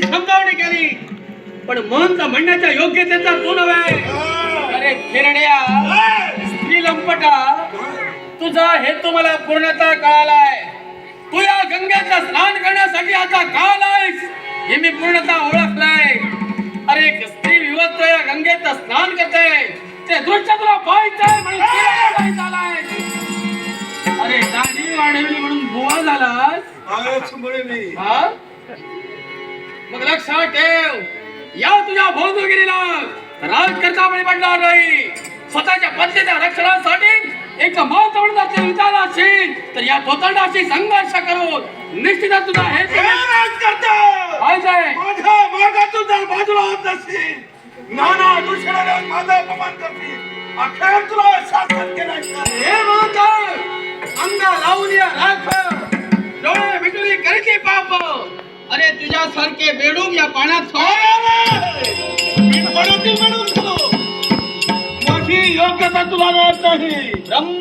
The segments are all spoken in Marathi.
त्याची समजावणी केली. पण मनचा म्हणण्याच्या योग्यतेचा तू नव्हे. अरे खेरड्या स्त्री लंपटा तुझा हेतू मला पूर्णतः कळालाय. तू या गंगेचा स्नान करण्यासाठी आता का आलायस हे मी पूर्णतः ओळखलाय. अरे एक स्त्री विवस्त्र या गंगेत स्नान करते. ते दृश्य तुला पाहायचंय म्हणून आलाय. अरे दाढी वाढवली म्हणून बुवा झालास? हा? मग लक्षात ठेव. या तुझ्या भोंदूगिरीला राज करता बळी पडणार नाही. स्वतःच्या पत्नीच्या रक्षणासाठी एक महत्त्वाचे विचार असेल तर या धोतंडाशी संघर्ष करून निश्चितच तुझा हे पाहिजे. माझ्या मागातून जर बाजूला होत नसतील नाना दुसऱ्याला माझा अपमान करतील. अखेर तुला शासन हे अंग लावून या राख अरे तुझ्यासारखे बेडूक या पाण्यात माझी योग्यता तुला मिळत नाही.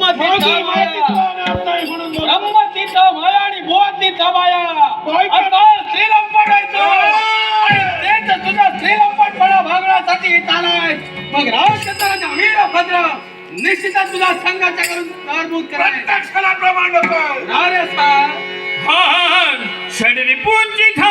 माझी माहिती तुला मिळत नाही म्हणून बोलतो. ब्रह्मतीचा माया आणि भुवतीचा माया. बाई- आता श्रीलंपट आहे तो. आणि तेच तुझा श्रीलंपटपणा भागण्यासाठी इथं आलाय. मग राजचंद्राच्या वीर भद्र. निश्चितच तुला संघाच्या करून कारभूत करायला प्रत्यक्षाला प्रमाण कर अरे सार. षडरिपूंची झाली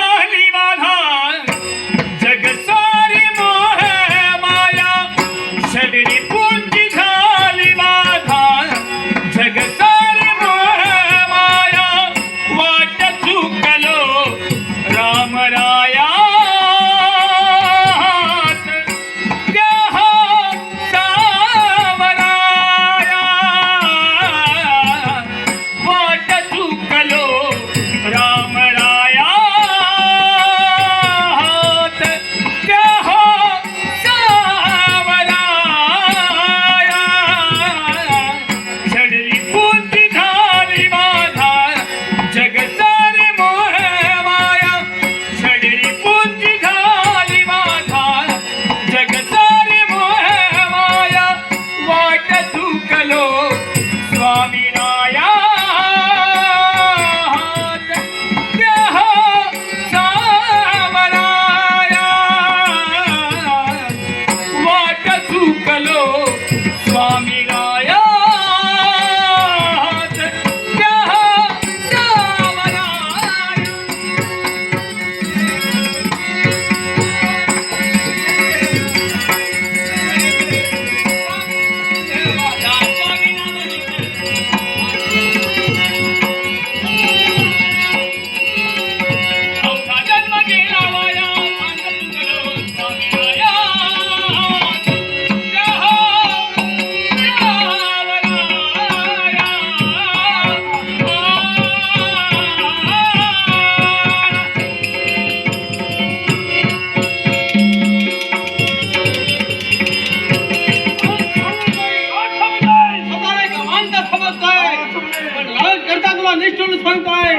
तुला निष्ठून सांगतोय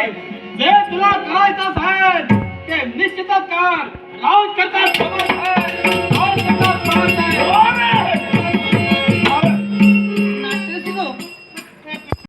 जे तुला करायचं असेल ते निश्चितच कर. राऊत करतात